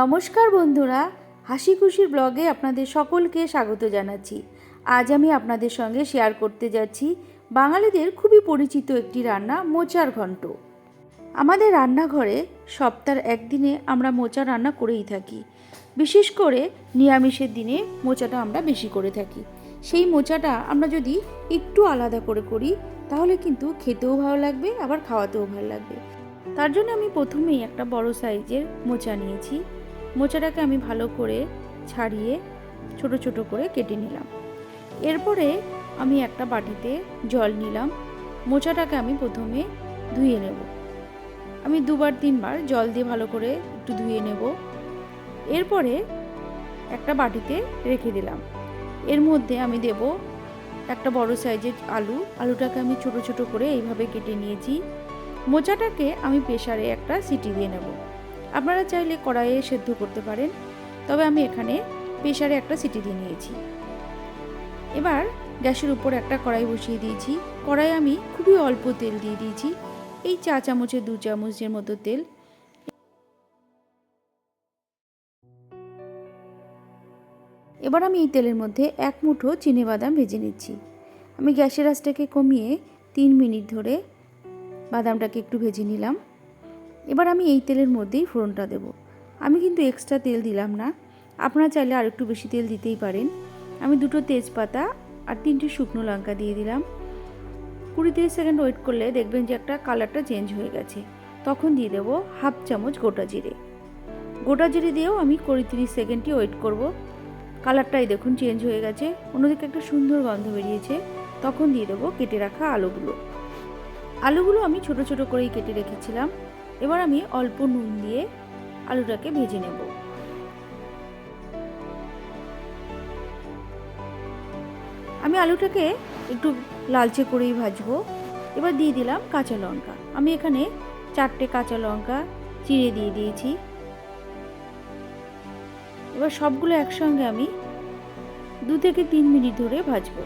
নমস্কার বন্ধুরা, হাসি খুশির ব্লগে আপনাদের সকলকে স্বাগত জানাচ্ছি। আজ আমি আপনাদের সঙ্গে শেয়ার করতে যাচ্ছি বাঙালিদের খুবই পরিচিত একটি রান্না, মোচার ঘন্ট। আমাদের রান্নাঘরে সপ্তাহের একদিনে আমরা মোচা রান্না করেই থাকি। বিশেষ করে নিরামিষের দিনে মোচাটা আমরা বেশি করে থাকি। সেই মোচাটা আমরা যদি একটু আলাদা করে করি, তাহলে কিন্তু খেতেও ভালো লাগবে, আবার খাওয়াতেও ভালো লাগবে। তার জন্য আমি প্রথমেই একটা বড় সাইজের মোচা নিয়েছি। মোচাটাকে আমি ভালো করে ছাড়িয়ে ছোট ছোট করে কেটে নিলাম। এরপরে আমি একটা বাটিতে জল নিলাম। মোচাটাকে আমি প্রথমে ধুয়ে নেব। আমি দুবার তিনবার জল দিয়ে ভালো করে একটু ধুয়ে নেব। এরপরে একটা বাটিতে রেখে দিলাম। এর মধ্যে আমি দেব একটা বড় সাইজের আলু। আলুটাকে আমি ছোট ছোট করে এইভাবে কেটে নিয়েছি। মোচাটাকে আমি প্রেশারে একটা সিটি দিয়ে নেব। আপনারা চাইলে কড়াইয়ে সেদ্ধ করতে পারেন, তবে আমি এখানে প্রেশারে একটা সিটি দিয়ে নিয়েছি। এবার গ্যাসের উপর একটা কড়াই বসিয়ে দিয়েছি। কড়াই আমি খুবই অল্প তেল দিয়ে দিয়েছি। এই চা চামচের দু চামচের মতো তেল। এবার আমি এই তেলের মধ্যে এক মুঠো বাদাম ভেজে নিচ্ছি। আমি গ্যাসের আঁচটাকে কমিয়ে তিন মিনিট ধরে বাদামটাকে একটু ভেজে নিলাম। এবার আমি এই তেলের মধ্যেই ফোড়নটা দেব। আমি কিন্তু এক্সট্রা তেল দিলাম না। আপনারা চাইলে আর একটু বেশি তেল দিতেই পারেন। আমি দুটো তেজপাতা আর তিনটে শুকনো লঙ্কা দিয়ে দিলাম। কুড়ি তিরিশ সেকেন্ড ওয়েট করলে দেখবেন যে একটা কালারটা চেঞ্জ হয়ে গেছে। তখন দিয়ে দেবো হাফ চামচ গোটা জিরে। গোটা জিরে দিয়েও আমি কুড়ি তিরিশ সেকেন্ডই ওয়েট করব। কালারটাই দেখুন চেঞ্জ হয়ে গেছে। অন্যদিকে একটা সুন্দর গন্ধ বেরিয়েছে। তখন দিয়ে দেবো কেটে রাখা আলুগুলো। আলুগুলো আমি ছোট ছোট করেই কেটে রেখেছিলাম। এবার আমি অল্প নুন দিয়ে আলুটাকে ভেজে নেব। আমি আলুটাকে একটু লালচে করেই ভাজবো। এবার দিয়ে দিলাম কাঁচা লঙ্কা। আমি এখানে চারটে কাঁচা লঙ্কা চিড়ে দিয়ে দিয়েছি। এবার সবগুলো একসঙ্গে আমি দু থেকে তিন মিনিট ধরে ভাজবো।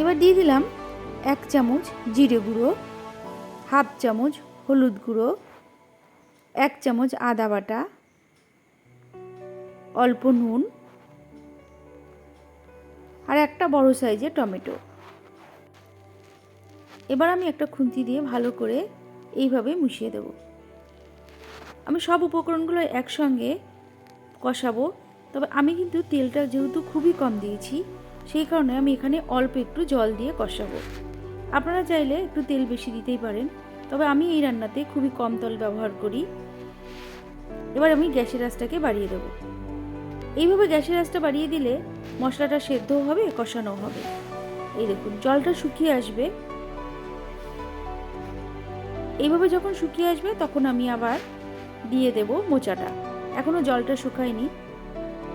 এবার দিয়ে দিলাম এক চামচ জিরে গুঁড়ো, হাফ চামচ হলুদ গুঁড়ো, এক চামচ আদা বাটা, অল্প নুন আর একটা বড় সাইজের টমেটো। এবার আমি একটা খুন্তি দিয়ে ভালো করে এইভাবে মিশিয়ে দেব। আমি সব উপকরণগুলো একসঙ্গে কষাবো, তবে আমি কিন্তু তেলটা যেহেতু খুবই কম দিয়েছি, সেই কারণে আমি এখানে অল্প একটু জল দিয়ে কষাবো। আপনারা চাইলে একটু তেল বেশি দিতেই পারেন। তবে আমি এই রান্নাতে খুবই কম তেল ব্যবহার করি। এবার আমি গ্যাসের আঁচটাকে বাড়িয়ে দেবো। এইভাবে গ্যাসের আঁচটা বাড়িয়ে দিলে মশলাটা সেদ্ধও হবে কষানো হবে। এই দেখুন, জলটা শুকিয়ে আসবে। এইভাবে যখন শুকিয়ে আসবে, তখন আমি আবার দিয়ে দেব মোচাটা। এখনও জলটা শুকায়নি।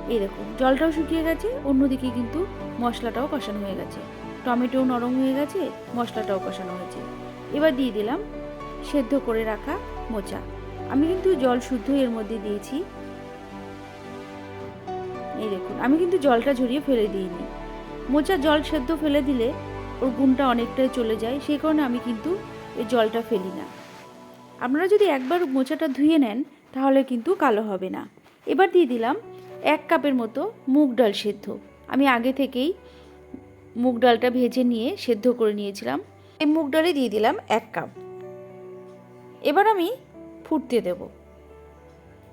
এই দেখুন, জলটাও শুকিয়ে গেছে, অন্যদিকে কিন্তু মশলাটাও কষানো হয়ে গেছে। টমেটো নরম হয়ে গেছে, মশলাটাও কষানো হয়েছে। এবার দিয়ে দিলাম সেদ্ধ করে রাখা মোচা। আমি কিন্তু জল শুদ্ধ এর মধ্যে দিয়েছি। এই দেখুন, আমি কিন্তু জলটা ঝরিয়ে ফেলে দিইনি। মোচা জল সেদ্ধ ফেলে দিলে ওর গুণটা অনেকটাই চলে যায়, সেই কারণে আমি কিন্তু এই জলটা ফেলি না। আপনারা যদি একবার মোচাটা ধুয়ে নেন, তাহলে কিন্তু কালো হবে না। এবার দিয়ে দিলাম এক কাপের মতো মুগ ডাল সেদ্ধ। আমি আগে থেকেই মুগ ডালটা ভেজে নিয়ে সেদ্ধ করে নিয়েছিলাম। এই মুগ ডালে দিয়ে দিলাম এক কাপ। এবার আমি ফুটতে দেব।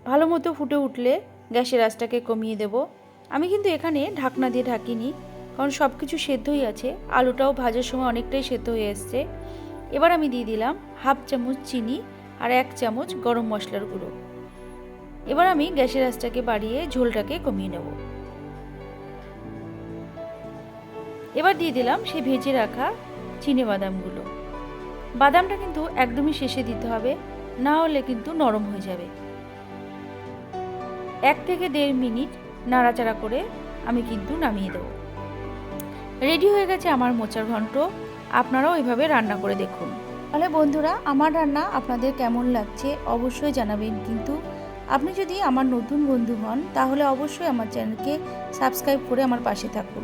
ভালো মতো ফুটে উঠলে গ্যাসের আঁচটাকে কমিয়ে দেব। আমি কিন্তু এখানে ঢাকনা দিয়ে ঢাকিনি, কারণ সব কিছু সেদ্ধই আছে, আলুটাও ভাজার সময় অনেকটাই সেদ্ধ হয়ে এসছে। এবার আমি দিয়ে দিলাম হাফ চামচ চিনি আর এক চামচ গরম মশলার গুঁড়ো। এবার আমি গ্যাসের আঁচটাকে বাড়িয়ে ঝোলটাকে কমিয়ে নেব। এবার দিয়ে দিলাম সে ভেজে রাখা চিনে বাদামগুলো। বাদামটা কিন্তু একদমই শেষে দিতে হবে, না হলে কিন্তু নরম হয়ে যাবে। এক থেকে দেড় মিনিট নাড়াচাড়া করে আমি কিন্তু নামিয়ে দেবো। রেডি হয়ে গেছে আমার মোচার ঘন্ট, আপনারাও এভাবে রান্না করে দেখুন। তাহলে বন্ধুরা, আমার রান্না আপনাদের কেমন লাগছে অবশ্যই জানাবেন, কিন্তু আপনি যদি আমার নতুন বন্ধু হন, তাহলে অবশ্যই আমার চ্যানেলকে সাবস্ক্রাইব করে আমার পাশে থাকুন।